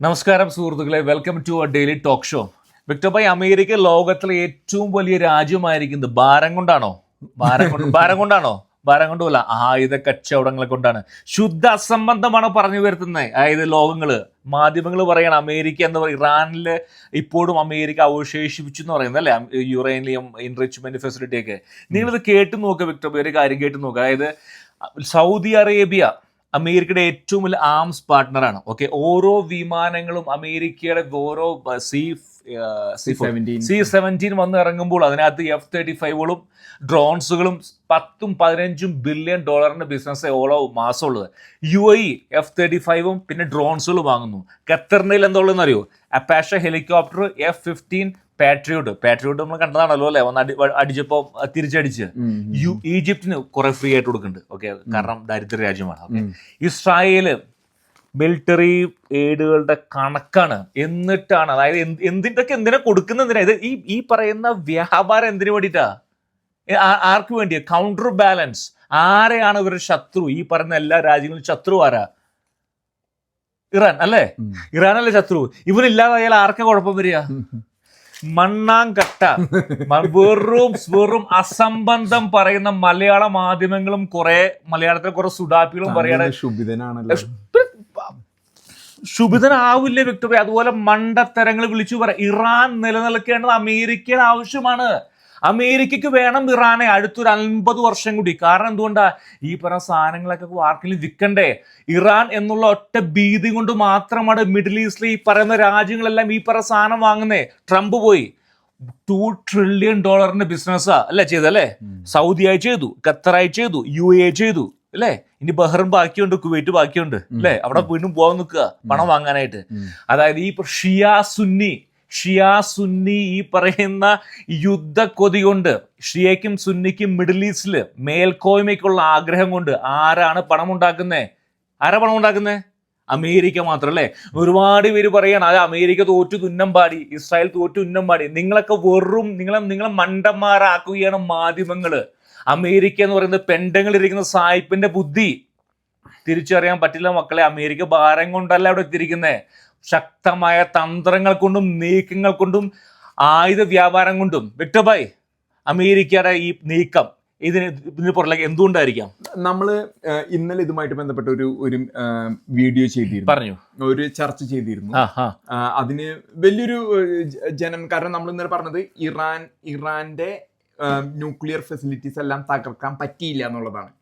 നമസ്കാരം സുഹൃത്തുക്കളെ. Welcome to a daily talk show Victor Bhai America ലോകത്തിലെ ഏറ്റവും വലിയ രാജ്യമായിരിക്കുന്നത് ഭാരം കൊണ്ടാണോ? ഭാരം കൊണ്ട് ഭാരം കൊണ്ടാണോ? ഭാരം കൊണ്ടുമല്ല ആയുധ കച്ചവടങ്ങളെ കൊണ്ടാണ്. ശുദ്ധ അസംബന്ധമാണ് പറഞ്ഞു വരുത്തുന്നത് അതായത് ലോകങ്ങൾ മാധ്യമങ്ങൾ പറയണം അമേരിക്ക എന്ന് പറയും ഇറാനിൽ ഇപ്പോഴും അമേരിക്ക അവശേഷിപ്പിച്ചു എന്ന് പറയുന്നത് അല്ലേ? യുറേനിയം എൻറിച്ച്മെന്റ് ഫെസിലിറ്റി ഒക്കെ. നിങ്ങളിത് കേട്ട് നോക്കുക വിക്ടർ ഒരു കാര്യം കേട്ട് നോക്കുക അതായത് സൗദി അറേബ്യ അമേരിക്കയുടെ ഏറ്റവും വലിയ ആംസ് പാർട്ട്ണറാണ് ഓക്കെ ഓരോ വിമാനങ്ങളും അമേരിക്കയുടെ ഓരോ സി C-17. സി സെവന്റീൻ വന്ന് ഇറങ്ങുമ്പോൾ അതിനകത്ത് എഫ് തേർട്ടി ഫൈവുകളും ഡ്രോൺസുകളും പത്തും പതിനഞ്ചും ബില്യൺ ഡോളറിന്റെ ബിസിനസ് ഓരോ മാസമുള്ളത്. യു ഐ എഫ് തേർട്ടി ഫൈവും പിന്നെ ഡ്രോൺസുകൾ വാങ്ങുന്നു. ഖത്തറിനിൽ എന്തുള്ളതെന്ന് അറിയോ? Apache helicopter F fifteen patriot patriot നമ്മൾ കണ്ടതാണല്ലോ അല്ലെ? ഒന്ന് അടി അടിച്ചപ്പോൾ തിരിച്ചടിച്ച്. യു ഈജിപ്തിന് കുറെ ഫ്രീ ആയിട്ട് കൊടുക്കുന്നുണ്ട്. ഓക്കെ കാരണം ദരിദ്ര രാജ്യമാണ്. ഇസ്രായേൽ മിലിറ്ററി എയ്ഡുകളുടെ കണക്കാണ്. എന്നിട്ടാണ് അതായത് എന്ത് എന്തിന്റെയൊക്കെ എന്തിനാ കൊടുക്കുന്നതിനാ ഇത് ഈ ഈ പറയുന്ന വ്യാപാരം എന്തിനു വേണ്ടിയിട്ടാ? ആർക്ക് വേണ്ടിയാ? കൗണ്ടർ ബാലൻസ് ആരെയാണ് ഇവരുടെ ശത്രു? ഈ പറയുന്ന എല്ലാ രാജ്യങ്ങളും ശത്രു ആരാ? ഇറാൻ അല്ലേ? ഇറാൻ അല്ലേ ശത്രു? ഇവനില്ലാതായാൽ ആർക്കാ കുഴപ്പം വരിക? മണ്ണാങ്കട്ട. വെറും വെറും അസംബന്ധം പറയുന്ന മലയാള മാധ്യമങ്ങളും കുറെ മലയാളത്തിലെ കുറെ സുഡാപ്പികളും പറയാണ് ശുഭിതനാണല്ലോ ശുഭിതനാവില്ലേ വിക്ടോറിയ? അതുപോലെ മണ്ടത്തരങ്ങൾ വിളിച്ചു പറയാം ഇറാൻ നിലനിൽക്കേണ്ടത് അമേരിക്കയുടെ ആവശ്യമാണ്. അമേരിക്കക്ക് വേണം ഇറാനെ അടുത്തൊരു അൻപത് വർഷം കൂടി. കാരണം എന്തുകൊണ്ടാ? ഈ പറഞ്ഞ സാധനങ്ങളൊക്കെ ആർക്കെങ്കിലും വിൽക്കണ്ടേ? ഇറാൻ എന്നുള്ള ഒറ്റ ഭീതി കൊണ്ട് മാത്രമാണ് മിഡിൽ ഈസ്റ്റിൽ ഈ പറയുന്ന രാജ്യങ്ങളെല്ലാം ഈ പറഞ്ഞ സാധനം വാങ്ങുന്നേ. ട്രംപ് പോയി. ടു ട്രില്യൺ ഡോളറിന്റെ ബിസിനസ്സാ അല്ലേ ചെയ്തല്ലേ സൗദിയായി ചെയ്തു ഖത്തറായി ചെയ്തു യു എ ചെയ്തു അല്ലേ? ഇനി ബഹ്റിൻ ബാക്കിയുണ്ട് കുവൈറ്റ് ബാക്കിയുണ്ട് അല്ലേ? അവിടെ വീണ്ടും പോകാൻ നിൽക്കുക പണം വാങ്ങാനായിട്ട്. അതായത് ഈ ഷിയ സുന്നി ഷിയ സുന്നി ഈ പറയുന്ന യുദ്ധ കൊതി കൊണ്ട് ഷിയയ്ക്കും സുന്നിക്കും മിഡിൽ ഈസ്റ്റിൽ മേൽക്കോയ്മയ്ക്കുള്ള ആഗ്രഹം കൊണ്ട് ആരാണ് പണം ഉണ്ടാക്കുന്നേ ആരാ പണം ഉണ്ടാക്കുന്നേ അമേരിക്ക മാത്രം അല്ലേ? ഒരുപാട് പേര് പറയാണ് അത് അമേരിക്ക തോറ്റു തുന്നം പാടി ഇസ്രായേൽ തോറ്റു പാടി. നിങ്ങളൊക്കെ വെറും നിങ്ങളെ നിങ്ങളെ മണ്ടന്മാരാക്കുകയാണ് മാധ്യമങ്ങൾ. അമേരിക്ക എന്ന് പറയുന്നത് പെണ്ടങ്ങളിരിക്കുന്ന സായിപ്പിന്റെ ബുദ്ധി. തിരിച്ചറിയാൻ പറ്റില്ല മക്കളെ അമേരിക്ക ഭാരം കൊണ്ടല്ല അവിടെ എത്തിയിരിക്കുന്നത് ശക്തമായ തന്ത്രങ്ങൾ കൊണ്ടും നീക്കങ്ങൾ കൊണ്ടും ആയുധ വ്യാപാരം കൊണ്ടും. വിക്ടർ അമേരിക്കയുടെ ഈ നീക്കം ഇതിന് ഇതിന് പുറകിലേക്ക് എന്തുകൊണ്ടായിരിക്കാം? നമ്മൾ ഇന്നലെ ഇതുമായിട്ട് ബന്ധപ്പെട്ട ഒരു ഒരു വീഡിയോ ചെയ്തിരുന്നു. പറഞ്ഞു. ഒരു ചർച്ച ചെയ്തിരുന്നു. അതിന് വലിയൊരു ജനം കാരണം നമ്മൾ ഇന്നലെ പറഞ്ഞത് ഇറാൻ ഇറാന്റെ ന്യൂക്ലിയർ ഫെസിലിറ്റീസ് എല്ലാം തകർക്കാൻ പറ്റിയില്ല എന്നുള്ളതാണ്.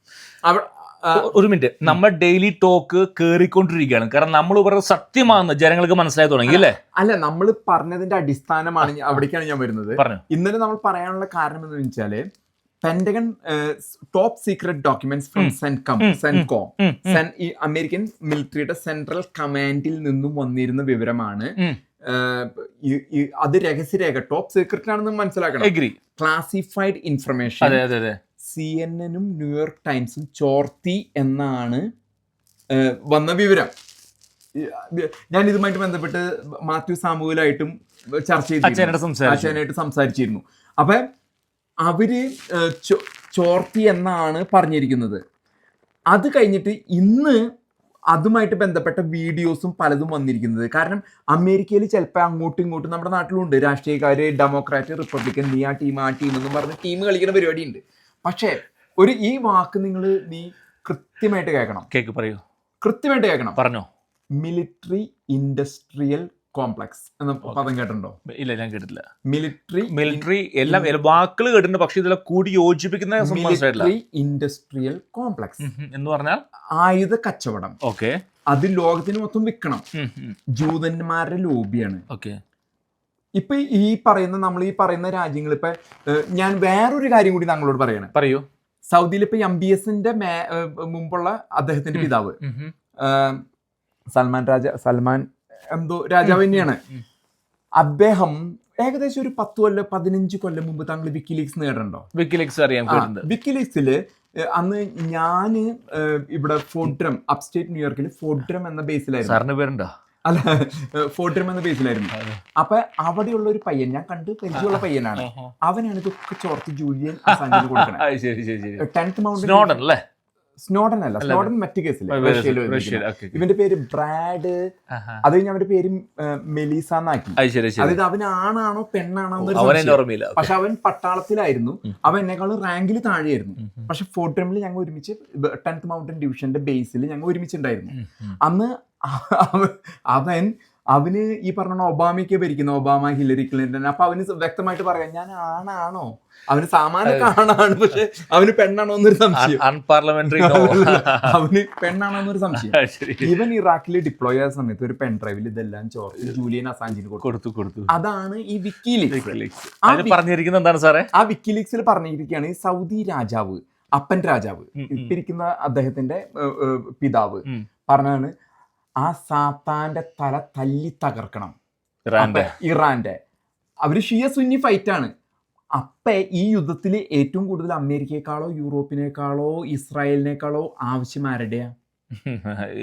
ഒരു മിനിറ്റ്. നമ്മൾ ഡെയിലി ടോക്ക് കേറിക്കൊണ്ടിരിക്കുകയാണ്. കാരണം നമ്മൾ പറയുന്നത് സത്യമാണെന്ന് ജനങ്ങൾക്ക് മനസ്സിലായി തുടങ്ങി അല്ലേ? അല്ല നമ്മൾ പറഞ്ഞതിന്റെ അടിസ്ഥാനമാണ് അവിടേക്കാണ് ഞാൻ വരുന്നത്. ഇന്നലെ നമ്മൾ പറയാനുള്ള കാരണം എന്ന് വെച്ചാൽ Pentagon top secret documents from. CENTCOM CENTCOM Sen ഈ അമേരിക്കൻ മിലിറ്ററിയുടെ സെൻട്രൽ കമാൻഡിൽ നിന്നും വന്നിരുന്ന വിവരമാണ്. അത് രഹസ്യരേഖ ടോപ്പ് സീക്രട്ട് ആണെന്ന് മനസ്സിലാക്കണം. ക്ലാസിഫൈഡ് ഇൻഫർമേഷൻ സി എൻ എനും ന്യൂയോർക്ക് ടൈംസും ചോർത്തി എന്നാണ് വന്ന വിവരം. ഞാൻ ഇതുമായിട്ട് ബന്ധപ്പെട്ട് മാത്യു സാമുവലായിട്ടും ചർച്ച ചെയ്തു അച്ഛനായിട്ട് സംസാരിച്ചിരുന്നു. അപ്പൊ അവർ ചോർത്തി എന്നാണ് പറഞ്ഞിരിക്കുന്നത്. അത് കഴിഞ്ഞിട്ട് ഇന്ന് അതുമായിട്ട് ബന്ധപ്പെട്ട വീഡിയോസും പലതും വന്നിരിക്കുന്നത്. കാരണം അമേരിക്കയിൽ ചിലപ്പോൾ അങ്ങോട്ടും ഇങ്ങോട്ടും നമ്മുടെ നാട്ടിലുണ്ട്. രാഷ്ട്രീയക്കാർ ഡെമോക്രാറ്റ് റിപ്പബ്ലിക്കൻ നീ ആ ടീം ആ ടീം എന്നും പറഞ്ഞ് ടീം കളിക്കുന്ന പരിപാടിയുണ്ട്. പക്ഷേ ഒരു ഈ വാക്ക് നിങ്ങൾ നീ കൃത്യമായിട്ട് കേൾക്കണം. കേക്ക് പറയൂ. കൃത്യമായിട്ട് കേൾക്കണം. പറഞ്ഞോ. മിലിറ്ററി ഇൻഡസ്ട്രിയൽ കോംപ്ലക്സ് എന്ന പദം കേട്ടിട്ടുണ്ടോ? ഇല്ല ഞാൻ കേട്ടിട്ടില്ല. മിലിറ്ററി മിലിറ്ററി എല്ലാം വാക്കുകൾ കേട്ടിട്ടുണ്ട് പക്ഷെ ഇതിലെ കൂടി യോജിപ്പിക്കുന്ന മിലിറ്ററി ഇൻഡസ്ട്രിയൽ കോംപ്ലക്സ്. എന്ന് പറഞ്ഞാൽ? ആയുധ കച്ചവടം. ഓക്കെ അത് ലോകത്തിന് മൊത്തം വിൽക്കണം. ജൂതന്മാരുടെ ലോബിയാണ് ഓക്കെ ഇപ്പൊ ഈ പറയുന്ന നമ്മൾ ഈ പറയുന്ന രാജ്യങ്ങൾ ഇപ്പൊ ഞാൻ വേറൊരു കാര്യം കൂടി താങ്കളോട് പറയണം. പറയൂ. സൗദിയിൽ ഇപ്പൊ എം ബി എസിന്റെ മുമ്പുള്ള അദ്ദേഹത്തിന്റെ പിതാവ്. സൽമാൻ രാജ സൽമാൻ എന്തോ രാജാവ് തന്നെയാണ്. അദ്ദേഹം ഏകദേശം ഒരു പത്ത് കൊല്ലം പതിനഞ്ച് കൊല്ലം മുമ്പ് താങ്കൾ വിക്കിലീക്സ് നേടണ്ടോ? വിക്കിലീക്സ് അറിയാം വിക്കി വിക്കിലീക്സിൽ അന്ന് ഞാൻ ഇവിടെ ഫോഡ്രം അപ്സ്റ്റേറ്റ് ന്യൂയോർക്കിൽ ഫോഡ്രം എന്ന ബേസിലായിരുന്നു. പേരുണ്ടോ അല്ല ഫോർട്രം എന്ന പേജിലായിരുന്നു അപ്പൊ അവിടെയുള്ള ഒരു പയ്യൻ ഞാൻ കണ്ട് പരിചയമുള്ള പയ്യനാണ്. അവനാണ് ഇതൊക്കെ ചോർത്ത് ജൂലിയൻ ശരി ടെൻത്ത് മൗണ്ട് സ്നോഡൻ അല്ലേ? സ്നോഡൻ അല്ല. സ്നോഡൻ മറ്റു കേസിൽ ഇവന്റെ പേര് ബ്രാഡ്. അത് കഴിഞ്ഞ് അവന്റെ പേര് മെലീസ എന്നാക്കി. അതായത് അവൻ ആണാണോ പെണ്ണാണോ എന്നൊരു പക്ഷെ അവൻ പട്ടാളത്തിലായിരുന്നു. അവൻ എന്നെക്കാളും റാങ്കിൽ താഴെയായിരുന്നു. പക്ഷെ ഫോർട്ട് ടൈമിൽ ഞങ്ങൾ ഒരുമിച്ച് ടെൻത്ത് മൗണ്ടൻ ഡിവിഷന്റെ ബേസിൽ ഞങ്ങൾ ഒരുമിച്ചുണ്ടായിരുന്നു. അന്ന് അവൻ അവന് ഈ പറഞ്ഞ ഒബാമയ്ക്ക് ഭരിക്കുന്ന ഒബാമ ഹിലരി ക്ലിന്റൺ. അപ്പൊ അവന് വ്യക്തമായിട്ട് പറയാം ഞാൻ ആണാണോ? അവന് സാമാന്യ ആണാണ് പക്ഷെ അവന് പെണ്ണാണോ എന്നൊരു സംശയം. അൺപാർലമെന്ററി അവന് പെണ്ണാണോ എന്നൊരു സംശയം. ഈവൻ ഇവൻ ഇറാഖിൽ ഡിപ്ലോയ് ആയ സമയത്ത് ഒരു പെൻ ഡ്രൈവിൽ ഇതെല്ലാം ചോർത്ത് ജൂലിയൻ അസാഞ്ചിന് കൊടുത്തു. കൊടുത്തു അതാണ് ഈ വിക്കിലീക്സ് പറഞ്ഞിരിക്കുന്നത് എന്താണ് സാറേ? ആ വിക്കിലീക്സിൽ പറഞ്ഞിരിക്കുകയാണ് ഈ സൗദി രാജാവ് അപ്പൻ രാജാവ്. ഇപ്പിരിക്കുന്ന അദ്ദേഹത്തിന്റെ പിതാവ്. പറഞ്ഞാണ് ആ സാത്താന്റെ തല തല്ലി തകർക്കണം. ഇറാന്റെ. അവർ ഷിയ സുന്നി ഫൈറ്റ് ആണ്. അപ്പ ഈ യുദ്ധത്തിൽ ഏറ്റവും കൂടുതൽ അമേരിക്കയെക്കാളോ യൂറോപ്പിനേക്കാളോ ഇസ്രായേലിനേക്കാളോ ആവശ്യം ആരുടെയാ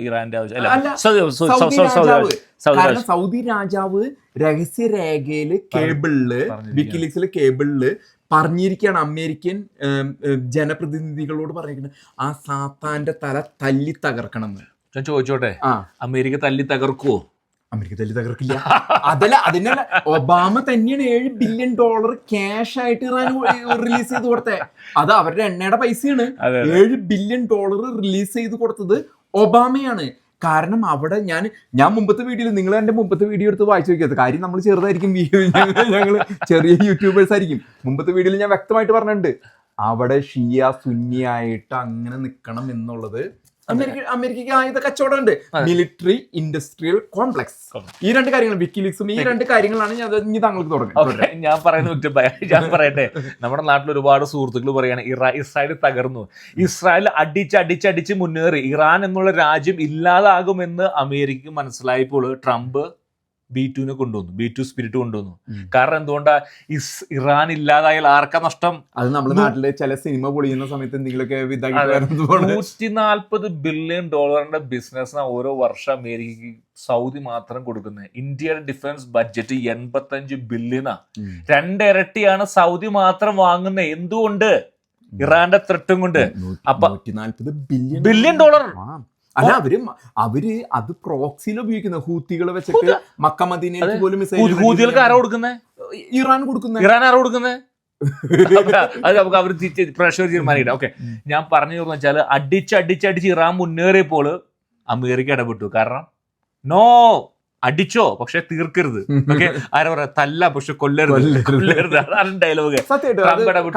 ഇറാന്റെ അല്ല സൗദി രാജാവ്. രഹസ്യ രേഖയിൽ കാരണം കേബിളിൽ. വിക്കിലീക്സിലെ കേബിളിൽ പറഞ്ഞിരിക്കുകയാണ് അമേരിക്കൻ ജനപ്രതിനിധികളോട് പറഞ്ഞിരിക്കുന്നത്. ആ സാത്താന്റെ തല തല്ലി തകർക്കണം എന്ന് ഞാൻ ചോദിച്ചോട്ടെ? അമേരിക്ക തല്ലി തകർക്കുവോ? അമേരിക്ക തല്ലി തകർക്കില്ല. അതല്ല അതിനല്ല ഒബാമ തന്നെയാണ് ഏഴ് ബില്യൺ ഡോളർ ക്യാഷ് ആയിട്ട് ഇറാൻ റിലീസ് ചെയ്ത് കൊടുത്തേ. അത് അവരുടെ എണ്ണയുടെ പൈസയാണ്. ഏഴ് ബില്യൺ ഡോളർ റിലീസ് ചെയ്ത് കൊടുത്തത് ഒബാമയാണ്. കാരണം അവിടെ ഞാൻ ഞാൻ മുമ്പത്തെ വീഡിയോയിൽ നിങ്ങൾ എന്റെ മുമ്പത്തെ വീഡിയോ എടുത്ത് വായിച്ചു നോക്കിയത്. കാര്യം നമ്മൾ ചെറുതായിരിക്കും. ഞങ്ങൾ ചെറിയ യൂട്യൂബേഴ്സ് ആയിരിക്കും. മുമ്പത്തെ വീഡിയോയിൽ ഞാൻ വ്യക്തമായിട്ട് പറഞ്ഞിട്ടുണ്ട്. അവിടെ ഷിയ സുന്നിയായിട്ട് അങ്ങനെ നിൽക്കണം എന്നുള്ളത് അമേരിക്ക അമേരിക്കയ്ക്ക് ആയുധ കച്ചവടമുണ്ട്. ഉണ്ട് മിലിറ്ററി ഇൻഡസ്ട്രിയൽ കോംപ്ലക്സ് ഈ രണ്ട് കാര്യങ്ങൾ വിക്കിലീക്സും ഈ രണ്ട് കാര്യങ്ങളാണ് ഞാൻ ഇനി താങ്കൾക്ക് തുടങ്ങുന്നത്. ഞാൻ പറയുന്ന ഞാൻ പറയട്ടെ. നമ്മുടെ നാട്ടിൽ ഒരുപാട് സുഹൃത്തുക്കൾ പറയാണ് ഇറാ ഇസ്രായേൽ തകർന്നു. ഇസ്രായേൽ അടിച്ച് അടിച്ചടിച്ച് മുന്നേറി. ഇറാൻ എന്നുള്ള രാജ്യം ഇല്ലാതാകുമെന്ന് അമേരിക്കക്ക് മനസ്സിലായപ്പോൾ ട്രംപ് ബി ടുവിനെ കൊണ്ടുവന്നു ബി ടു സ്പിരിറ്റ് കൊണ്ടുവന്നു. കാരണം എന്തുകൊണ്ടാ ഇസ് ഇറാൻ ഇല്ലാതായാൽ ആർക്ക നഷ്ടം? അത് നമ്മുടെ നാട്ടിലെ ചില സിനിമ പൊളിയുന്ന സമയത്ത് എന്തെങ്കിലുമൊക്കെ നൂറ്റി നാൽപ്പത് ബില്യൺ ഡോളറിന്റെ ബിസിനസ് ഓരോ വർഷം അമേരിക്കക്ക് സൗദി മാത്രം കൊടുക്കുന്നത് ഇന്ത്യയുടെ ഡിഫൻസ് ബഡ്ജറ്റ് എൺപത്തഞ്ച് ബില്യണാ. രണ്ടിരട്ടിയാണ് സൗദി മാത്രം വാങ്ങുന്നത് എന്തുകൊണ്ട്? ഇറാന്റെ ത്രെട്ടും കൊണ്ട്. അപ്പൊ- ബില്യൺ ഡോളർ. അല്ല അവർ അവർ അത് പ്രോക്സിയിൽ ഉപയോഗിക്കുന്ന ഹൂത്തികൾ വെച്ചിട്ട് മക്ക പോലും മിസൈൽ ഹൂതികൾക്ക് ആരാ കൊടുക്കുന്നത് ഇറാൻ കൊടുക്കുന്നത് ഇറാൻ ആരാ കൊടുക്കുന്നത് അത് നമുക്ക് അവർ പ്രഷർ തീരുമാനിക്കട്ടെ ഓക്കെ. ഞാൻ പറഞ്ഞു വെച്ചാൽ അടിച്ച് അടിച്ച് അടിച്ച് ഇറാൻ മുന്നേറിയപ്പോൾ അമേരിക്ക ഇടപെട്ടു. കാരണം നോ അടിച്ചോ പക്ഷെ തീർക്കരുത്. ഓക്കെ? ആരാ പറയാ? തല്ല പക്ഷെ കൊല്ലരുത്. കൊല്ലരുത്. അതാണ് ഡയലോഗ് ട്രംപ് ഇടപെട്ടു.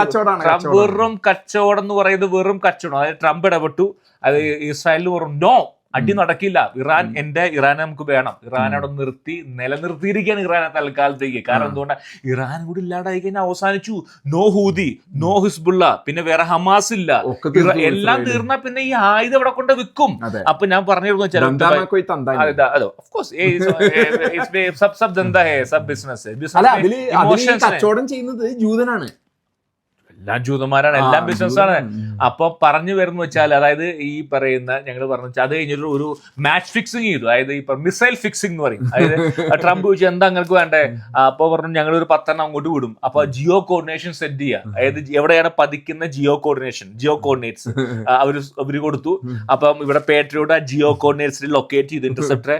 വെറും കച്ചവടം എന്ന് പറയുന്നത് വെറും കച്ചവടം. അതായത് ട്രംപ് ഇടപെട്ടു. അത് ഇസ്രായേലിൽ പറഞ്ഞു നോ അടി നടക്കില്ല ഇറാൻ എന്റെ ഇറാനെ നമുക്ക് വേണം ഇറാൻ അവിടെ നിർത്തി നിലനിർത്തിയിരിക്കുകയാണ് ഇറാനെ തൽക്കാലത്തേക്ക് കാരണം എന്തുകൊണ്ട് ഇറാൻ കൂടി ഇല്ലാതായി കഴിഞ്ഞാൽ അവസാനിച്ചു നോ ഹൂദി നോ ഹിസ്ബുള്ള പിന്നെ വേറെ ഹമാസ് ഇല്ല എല്ലാം തീർന്നാ പിന്നെ ഈ ആയുധം അവിടെ കൊണ്ട് വിൽക്കും അപ്പൊ ഞാൻ പറഞ്ഞിരുന്നു ചില കച്ചവടം ചെയ്യുന്നത് ജൂതനാണ് എല്ലാം ജൂതന്മാരാണ് എല്ലാം ബിസിനസ്സാണ്. ബിസിനസ് ആണ് അപ്പൊ പറഞ്ഞു വരുന്ന വെച്ചാൽ അതായത് ഈ പറയുന്ന ഞങ്ങൾ പറഞ്ഞു വെച്ചാൽ അത് കഴിഞ്ഞിട്ട് ഒരു മാച്ച് ഫിക്സിങ് ചെയ്തു. അതായത് ഇപ്പൊ മിസൈൽ ഫിക്സിംഗ് എന്ന് പറയും. അതായത് ട്രംപ് ചോദിച്ചു എന്താ നിങ്ങൾക്ക് വേണ്ടേ? അപ്പൊ പറഞ്ഞു ഞങ്ങൾ ഒരു പത്തെണ്ണം അങ്ങോട്ട് വിടും. അപ്പൊ ജിയോ കോർഡിനേഷൻ സെറ്റ് ചെയ്യുക അതായത് എവിടെയാണ് പതിക്കുന്ന ജിയോ കോർഡിനേഷൻ ജിയോ കോർഡിനേറ്റ്സ് അവർ അവർ കൊടുത്തു. അപ്പം ഇവിടെ പേട്രിയോട് ജിയോ കോർഡിനേറ്റ്സിൽ ലൊക്കേറ്റ് ചെയ്ത് ഇന്റർസെപ്റ്ററെ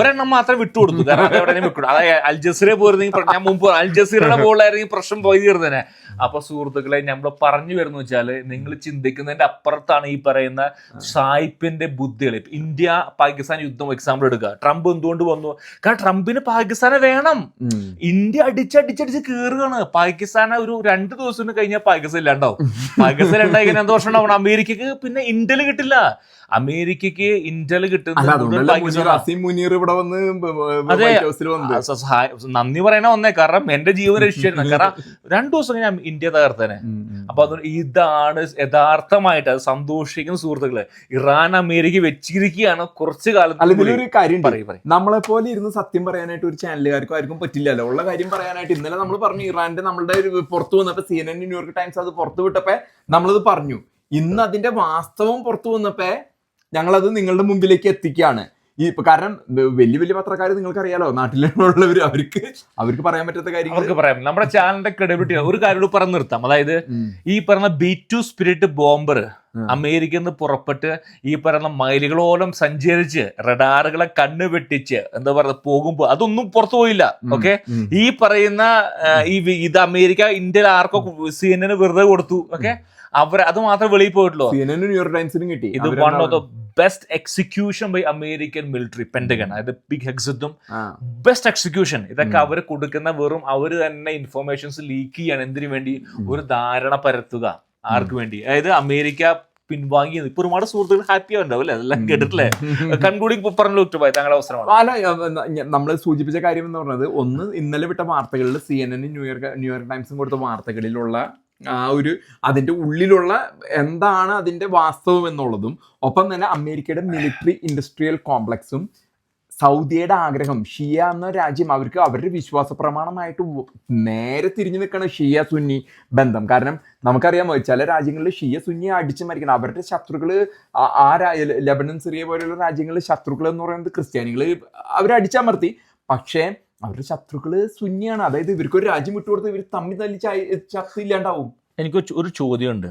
ഒരെണ്ണം മാത്രം വിട്ടുകൊടുത്തു കാരണം അത് എവിടെയും വിട്ടു അതായത് അൽ ജസീറ പോയിരുന്നെങ്കിൽ ഞാൻ മുമ്പ് അൽ ജസീറയുടെ ബോളായിരുന്നെങ്കിൽ പ്രശ്നം പോയി തീർന്നേനെ. അപ്പൊ സുഹൃത്തുക്കളെ നമ്മൾ പറഞ്ഞു വരുന്ന വെച്ചാൽ നിങ്ങൾ ചിന്തിക്കുന്നതിന്റെ അപ്പുറത്താണ് ഈ പറയുന്ന സായിപ്പിന്റെ ബുദ്ധികൾ ഇന്ത്യ പാകിസ്ഥാൻ യുദ്ധം എക്സാമ്പിൾ എടുക്കുക ട്രംപ് എന്തുകൊണ്ട് വന്നു? കാരണം ട്രംപിന് പാകിസ്ഥാനെ വേണം. ഇന്ത്യ അടിച്ചടിച്ചടിച്ച് കീറുകയാണ്. പാകിസ്ഥാനെ ഒരു രണ്ട് ദിവസം കഴിഞ്ഞാൽ പാകിസ്ഥാൻ ഇല്ലാണ്ടാവും. പാകിസ്ഥാൻ ഉണ്ടായി കഴിഞ്ഞാൽ എന്ത് ഉണ്ടാവണം അമേരിക്കക്ക് പിന്നെ ഇന്ത്യയിൽ കിട്ടില്ല. അമേരിക്കക്ക് ഇന്ത്യയിൽ കിട്ടുന്ന കിട്ടുന്നത് അതെ. നന്ദി പറയണ വന്നേ. കാരണം എന്റെ ജീവൻ രക്ഷിച്ചിരുന്നു. കാരണം രണ്ടു ദിവസം ഞാൻ ഇന്ത്യ തകർത്തേനെ. അപ്പൊ അത് ഇതാണ് യഥാർത്ഥമായിട്ട് അത് സന്തോഷിക്കുന്ന സുഹൃത്തുക്കൾ. ഇറാൻ അമേരിക്ക വെച്ചിരിക്കുകയാണ് കുറച്ച് കാലം ഒരു കാര്യം നമ്മളെ പോലെ ഇരുന്ന് സത്യം പറയാനായിട്ട് ഒരു ചാനലുകാർക്കും ആർക്കും പറ്റില്ലല്ലോ. ഉള്ള കാര്യം പറയാനായിട്ട് ഇന്നലെ നമ്മൾ പറഞ്ഞു ഇറാന്റെ നമ്മളുടെ ഒരു പുറത്തു വന്നപ്പോ C N N New York times അത് പുറത്തു വിട്ടപ്പോ നമ്മളത് പറഞ്ഞു. ഇന്ന് അതിന്റെ വാസ്തവം പുറത്തു വന്നപ്പോ ഞങ്ങളത് നിങ്ങളുടെ മുമ്പിലേക്ക് എത്തിക്കുകയാണ്. ഈ ഇപ്പൊ കാരണം വലിയ വലിയ പത്രക്കാർ നിങ്ങൾക്ക് അറിയാലോ നാട്ടിലുള്ളവർ അവർക്ക് അവർക്ക് പറയാൻ പറ്റാത്ത കാര്യങ്ങൾ അവർക്ക് പറയാം നമ്മുടെ ചാനലിന്റെ ക്രെഡിബിലിറ്റി ഒരു കാര്യം പറഞ്ഞു നിർത്താം. അതായത് ഈ പറഞ്ഞ ബി ടു സ്പിരിറ്റ് ബോംബർ. അമേരിക്കയിൽ നിന്ന് പുറപ്പെട്ട് ഈ പറയുന്ന മൈലുകളോളം സഞ്ചരിച്ച് റഡാറുകളെ കണ്ണു വെട്ടിച്ച് എന്താ പറയുക പോകുമ്പോ അതൊന്നും പുറത്തു പോയില്ല. ഓക്കെ ഈ പറയുന്ന ഈ ഇത് അമേരിക്ക ഇന്ത്യയിൽ ആർക്കോ സി എൻ വെറുതെ കൊടുത്തു. ഓക്കെ അവർ അത് മാത്രം വെളിയിൽ പോയിട്ടുള്ളൂ. ന്യൂയോർക്ക് ടൈംസിനും കിട്ടി. ഇത് one of the. Best execution by American military Pentagon അതായത് ബിഗ് ഹെക്സത്തും. ബെസ്റ്റ് എക്സിക്യൂഷൻ ഇതൊക്കെ. അവർ കൊടുക്കുന്ന വെറും അവർ തന്നെ ഇൻഫർമേഷൻസ് ലീക്ക് ചെയ്യാണ്. എന്തിനു വേണ്ടി? ഒരു ധാരണ പരത്തുക ആർക്ക് വേണ്ടി. അതായത് അമേരിക്ക പിൻവാങ്ങി ഇപ്പൊ ഒരുപാട് സുഹൃത്തുക്കൾ ഹാപ്പി ആവുണ്ടാവും അല്ലേ? അതെല്ലാം കേട്ടിട്ടില്ലേ? കൺക്ലൂഡിംഗ് പറഞ്ഞു പോയി താങ്കളുടെ അവസരമാണ്. അല്ല നമ്മൾ സൂചിപ്പിച്ച കാര്യം എന്ന് പറഞ്ഞത് ഒന്ന് ഇന്നലെ വിട്ട വാർത്തകളിൽ C N N New York New York ടൈംസും കൊടുത്ത വാർത്തകളിലുള്ള ആ ഒരു അതിന്റെ ഉള്ളിലുള്ള എന്താണ് അതിന്റെ വാസ്തവം എന്നുള്ളതും ഒപ്പം തന്നെ അമേരിക്കയുടെ മിലിറ്ററി ഇൻഡസ്ട്രിയൽ കോംപ്ലക്സും സൗദിയുടെ ആഗ്രഹം ഷിയ എന്ന രാജ്യം അവർക്ക് അവരുടെ വിശ്വാസ പ്രമാണമായിട്ട് നേരെ തിരിഞ്ഞു നിൽക്കുന്ന ഷിയ സുന്നി ബന്ധം. കാരണം നമുക്കറിയാമോ ചില രാജ്യങ്ങളിൽ ഷിയ സുന്നി അടിച്ചു മരിക്കണം. അവരുടെ ശത്രുക്കൾ ആ ലബനൻ സിറിയ പോലെയുള്ള രാജ്യങ്ങളിൽ ശത്രുക്കൾ എന്ന് പറയുന്നത് ക്രിസ്ത്യാനികൾ അവരടിച്ചമർത്തി. പക്ഷേ അവരുടെ ശത്രുക്കൾ സുന്നിയാണ്. അതായത് ഇവർക്ക് ഒരു രാജ്യം വിട്ടുകൊടുത്ത് ഇവർ തമ്മിൽ തല്ലി ചായ- ചത്ത് ഇല്ലാണ്ടാവും എനിക്ക് ഒരു ചോദ്യമുണ്ട്.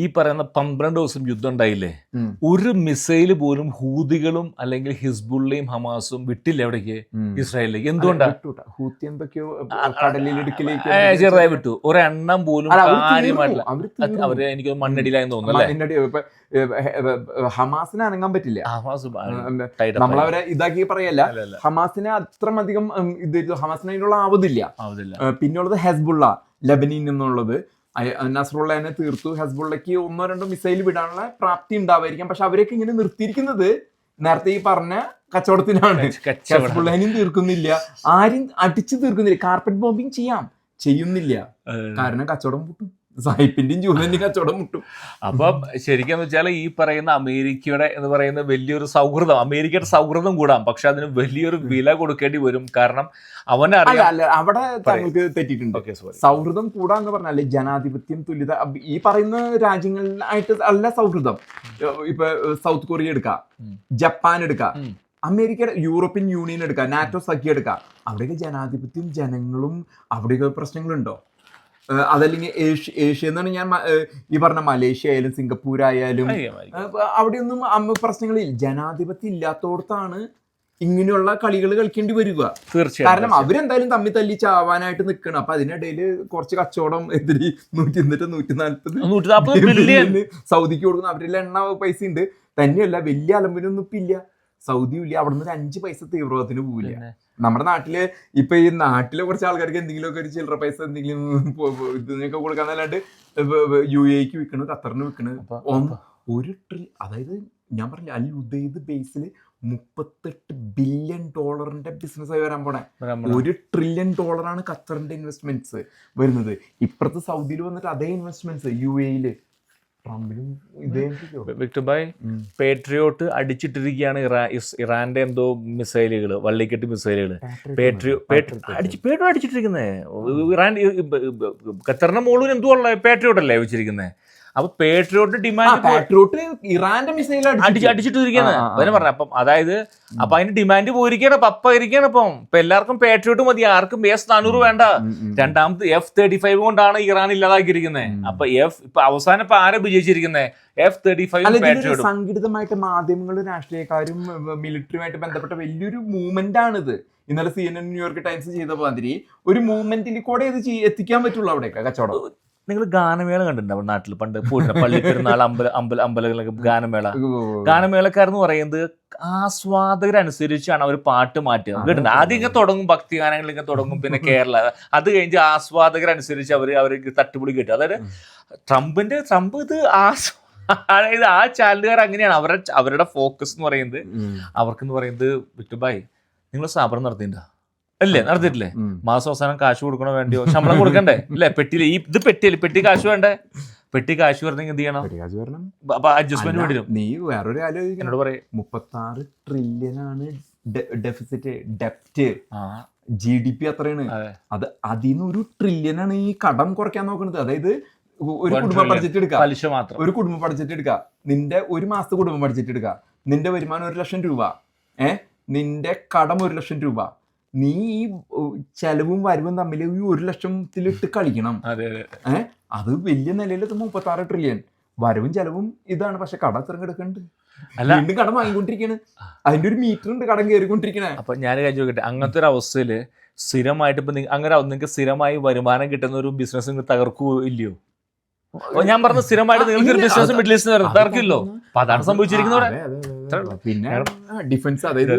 ഈ പറയുന്ന പന്ത്രണ്ട് ദിവസം യുദ്ധം ഉണ്ടായില്ലേ? ഒരു മിസൈൽ പോലും ഹൂതികളും അല്ലെങ്കിൽ ഹിസ്ബുള്ളയും ഹമാസും വിട്ടില്ല എവിടേക്ക്? ഇസ്രായേലിലേക്ക്. എന്തുകൊണ്ടാണ് ചെറുതായി വിട്ടു. ഒരെണ്ണം പോലും അവർ. കാര്യമായിട്ടില്ല എനിക്ക് മണ്ണടിയിലായെന്ന് തോന്നുന്നു ഹമാസിനെ അനങ്ങാൻ പറ്റില്ല. ഹമാസ് നമ്മളവരെ ഇതാക്കി പറയല്ല. ഹമാസിനെ അത്രമധികം ഇത് അതിനുള്ള ആവതില്ല. പിന്നുള്ളത് ഹെസ്ബുള്ള ലബനീൻ എന്നുള്ളത്. നസ്രുള്ളനെ തീർത്തു. ഹസ്ബുള്ളക്ക് ഒന്നോ രണ്ടോ മിസൈൽ വിടാനുള്ള പ്രാപ്തി ഉണ്ടാവായിരിക്കാം. പക്ഷെ അവരൊക്കെ ഇങ്ങനെ നിർത്തിയിരിക്കുന്നത് നേരത്തെ ഈ പറഞ്ഞ കച്ചവടത്തിനാണ്. ഹസ്ബുള്ളനും തീർക്കുന്നില്ല. ആരും അടിച്ചു തീർക്കുന്നില്ല. കാർപ്പറ്റ് ബോംബിങ് ചെയ്യാം. ചെയ്യുന്നില്ല. കാരണം കച്ചവടം മുട്ടും സായിപ്പിന്റെയും ജൂനന്റെയും കച്ചവടം മുട്ടും. അപ്പം ശരിക്കും വെച്ചാൽ ഈ പറയുന്ന അമേരിക്കയുടെ എന്ന് പറയുന്ന വലിയൊരു സൗഹൃദം അമേരിക്കയുടെ സൗഹൃദം കൂടാം. പക്ഷെ അതിന് വലിയൊരു വില കൊടുക്കേണ്ടി വരും. കാരണം അവനെ അറിയാം അവിടെ താങ്കൾക്ക് തെറ്റിയിട്ടുണ്ട്. സൗഹൃദം കൂടാ എന്ന് പറഞ്ഞാൽ ജനാധിപത്യം തുല്യത ഈ പറയുന്ന രാജ്യങ്ങളിലായിട്ട് അല്ല സൗഹൃദം. ഇപ്പൊ സൗത്ത് കൊറിയ എടുക്കാം. ജപ്പാൻ എടുക്കാം. അമേരിക്കയുടെ യൂറോപ്യൻ യൂണിയൻ എടുക്കുക നാറ്റോ സഖ്യം എടുക്കുക അവിടെയൊക്കെ ജനാധിപത്യം ജനങ്ങളും അവിടെയൊക്കെ പ്രശ്നങ്ങളുണ്ടോ? അതല്ലെങ്കിൽ ഏഷ്യ ഏഷ്യ എന്നാണ് ഞാൻ ഈ പറഞ്ഞ മലേഷ്യ ആയാലും സിംഗപ്പൂർ ആയാലും അവിടെയൊന്നും അമ്മ പ്രശ്നങ്ങളില്ല. ജനാധിപത്യം ഇല്ലാത്തോടത്താണ് ഇങ്ങനെയുള്ള കളികൾ കളിക്കേണ്ടി വരിക. തീർച്ചയായും കാരണം അവരെന്തായാലും തമ്മിൽ തല്ലി ചാവാനായിട്ട് നിൽക്കണം അപ്പൊ അതിനിടയിൽ കുറച്ച് കച്ചവടം എതിരി നൂറ്റി എന്നിട്ട് നൂറ്റി നാല്പത് നൂറ്റി നാൽപ്പത് ബില്യൺ സൗദിക്ക് കൊടുക്കുന്ന അവരുടെ എണ്ണ പൈസ ഉണ്ട് തന്നെയല്ല വലിയ അലമ്പിനൊന്നും ഇല്ല സൗദി ഇല്ല. അവിടെ നിന്ന് ഒരു അഞ്ച് പൈസ തീവ്രവാദത്തിന് പോവില്ല. നമ്മുടെ നാട്ടിൽ ഇപ്പൊ ഈ നാട്ടിലെ കുറച്ച് ആൾക്കാർക്ക് എന്തെങ്കിലുമൊക്കെ ഒരു ചില്ലറ പൈസ എന്തെങ്കിലും ഇതിനൊക്കെ കൊടുക്കാന്നല്ലാണ്ട് യു എക്ക് വിൽക്കണത് ഖത്തറിന് വിൽക്കണത് ഒരു ട്രിൽ അതായത് ഞാൻ പറഞ്ഞില്ല അൽ ഉദയ്ദ് ബേസിൽ മുപ്പത്തെട്ട് ബില്യൺ ഡോളറിന്റെ ബിസിനസ് ആയി വരാൻ പോണേ. ഒരു ട്രില്യൺ ഡോളറാണ് ഖത്തറിന്റെ ഇൻവെസ്റ്റ്മെന്റ്സ് വരുന്നത്. ഇപ്പുറത്ത് സൗദിയിൽ വന്നിട്ട് അതേ ഇൻവെസ്റ്റ്മെന്റ്സ് യു എയിൽ വിക്ടർ ഭായ് പേട്രിയോട്ട് അടിച്ചിട്ടിരിക്കുകയാണ് ഇറാ ഇറാന്റെ എന്തോ മിസൈലുകൾ വള്ളിക്കെട്ട് മിസൈലുകൾ പേട്രിയോ അടിച്ച് പേട്രിയോ അടിച്ചിട്ടിരിക്കുന്നേ. ഇറാൻ ഖത്തറിന്റെ മുകളിൽ എന്തോ ഉള്ള പേട്രിയോട്ട് അല്ലേ വെച്ചിരിക്കുന്നത് അപ്പൊ പേട്രിയോട്ട് ഡിമാൻഡ് പേട്രിയോട്ട് ഇറാന്റെ മിസൈൽ അടിച്ച് അടിച്ചിട്ടിരിക്കുകയാണ്. അതിനെ പറഞ്ഞു അപ്പം അതായത് അപ്പൊ അതിന് ഡിമാൻഡ് പോയിരിക്കുകയാണ് പപ്പ ഇരിക്കുകയാണ് അപ്പം ഇപ്പൊ എല്ലാവർക്കും പേട്രിയോട്ട് മതി ആർക്കും എസ് നാനൂറ് വേണ്ട. രണ്ടാമത് എഫ് തേർട്ടി ഫൈവ് കൊണ്ടാണ് ഇറാൻ ഇല്ലാതാക്കിയിരിക്കുന്നത്. അപ്പൊ എഫ് ഇപ്പൊ അവസാനം ഇപ്പൊ ആരെ വിജയിച്ചിരിക്കുന്നത് എഫ് തേർട്ടി ഫൈവ് പാട്രിയോട്ടും സംഘടിതമായിട്ട് മാധ്യമങ്ങളും രാഷ്ട്രീയക്കാരും മിലിറ്ററിയുമായിട്ട് ബന്ധപ്പെട്ട വലിയൊരു മൂവ്മെന്റ് ആണിത്. ഇന്നലെ C N N New York times ചെയ്ത മാതിരി ഒരു മൂവ്മെന്റിൽ കൂടെ ഇത് എത്തിക്കാൻ പറ്റുള്ളൂ അവിടെയൊക്കെ കച്ചവടം. നിങ്ങൾ ഗാനമേള കണ്ടിട്ടുണ്ട് നമ്മുടെ നാട്ടിൽ പണ്ട് പോയിട്ട് പള്ളി പെരുന്നാൾ അമ്പല അമ്പല അമ്പലങ്ങളിലൊക്കെ ഗാനമേള. ഗാനമേളക്കാരെന്ന് പറയുന്നത് ആസ്വാദകരനുസരിച്ചാണ് അവർ പാട്ട് മാറ്റുക. കേട്ടുണ്ട് കേട്ടിട്ടുണ്ട്? ആദ്യം ഇങ്ങനെ തുടങ്ങും ഭക്തി ഗാനങ്ങൾ ഇങ്ങനെ തുടങ്ങും പിന്നെ കേരള. അത് കഴിഞ്ഞ് ആസ്വാദകരനുസരിച്ച് അവർ അവർക്ക് തട്ടുപൊളി കിട്ടും. അതായത് ട്രംപിന്റെ ട്രംപ് ഇത് ആസ് അതായത് ആ ചാനലുകാർ അങ്ങനെയാണ്. അവരുടെ അവരുടെ ഫോക്കസ് എന്ന് പറയുന്നത് അവർക്ക് എന്ന് പറയുന്നത് വിറ്റുബായി നിങ്ങൾ സ്ഥാപനം നടത്തിയിട്ടുണ്ടോ? അല്ലേ? നടത്തിയിട്ടില്ലേ മാസം അവസാനം കാശ് കൊടുക്കണോ വേണ്ടിയോ? ശമ്പളം കൊടുക്കണ്ടേ? അല്ലേ? പെട്ടിയിൽ ഈ ഇത് പെട്ടിയിൽ പെട്ടി കാശ് വേണ്ടേ? പെട്ടി കാശ് വരണമെങ്കിൽ എന്ത് ചെയ്യണം? അപ്പൊ അഡ്ജസ്റ്റ്മെന്റ് വേണ്ടി വരും നീ വേറൊരു ആലോചിക്കണം എന്നോട് പറയും. മുപ്പത്തി ആറ് ട്രില്യൺ ആണ് ഡെഫിസിറ്റ് ഡെപ്റ്റ് ജി ഡി പി അത്രയാണ്. അതെ. അത് അതിന്ന് ഒരു ട്രില്യൺ ആണ് ഈ കടം കുറയ്ക്കാൻ നോക്കുന്നത് അതായത് ഒരു One കുടുംബ trillion. ബഡ്ജറ്റ് എടുക്കുക പലിശ മാത്രം. ഒരു കുടുംബ ബഡ്ജറ്റ് എടുക്കുക നിന്റെ ഒരു മാസത്തെ കുടുംബ ബഡ്ജറ്റ് എടുക്കുക നിന്റെ വരുമാനം ഒരു ലക്ഷം രൂപ. ഏ? നിന്റെ കടം ഒരു ലക്ഷം രൂപ. നീ ഈ ചെലവും വരവും തമ്മിൽ ഈ ഒരു ലക്ഷത്തിലിട്ട് കളിക്കണം. അതെ അതെ. ഏ? അത് വലിയ നിലയിൽ മുപ്പത്തി ആറ് ട്രില്യൺ വരവും ചെലവും ഇതാണ്. പക്ഷെ കട എത്ര കിടക്കുന്നുണ്ട്. അല്ല. വീണ്ടും കടം വാങ്ങിക്കൊണ്ടിരിക്കാണ്. അതിന്റെ ഒരു മീറ്റർ ഉണ്ട് കടം കയറിക്കൊണ്ടിരിക്കണേ. അപ്പൊ ഞാൻ കാര്യം നോക്കട്ടെ അങ്ങനത്തെ ഒരു അവസ്ഥയിൽ സ്ഥിരമായിട്ട് ഇപ്പൊ അങ്ങനെ നിങ്ങൾക്ക് സ്ഥിരമായി വരുമാനം കിട്ടുന്ന ഒരു ബിസിനസ് നിങ്ങൾ തകർക്കുകയോ ഇല്ലയോ? ഞാൻ പറഞ്ഞ സ്ഥിരമായിട്ട് നിങ്ങൾക്ക് ഒരു ബിസിനസ് മിഡിൽ തകർക്കില്ലോ അപ്പൊ അതാണ് സംഭവിച്ചിരിക്കുന്നത്. പിന്നെ ഡിഫൻസ് അതായത്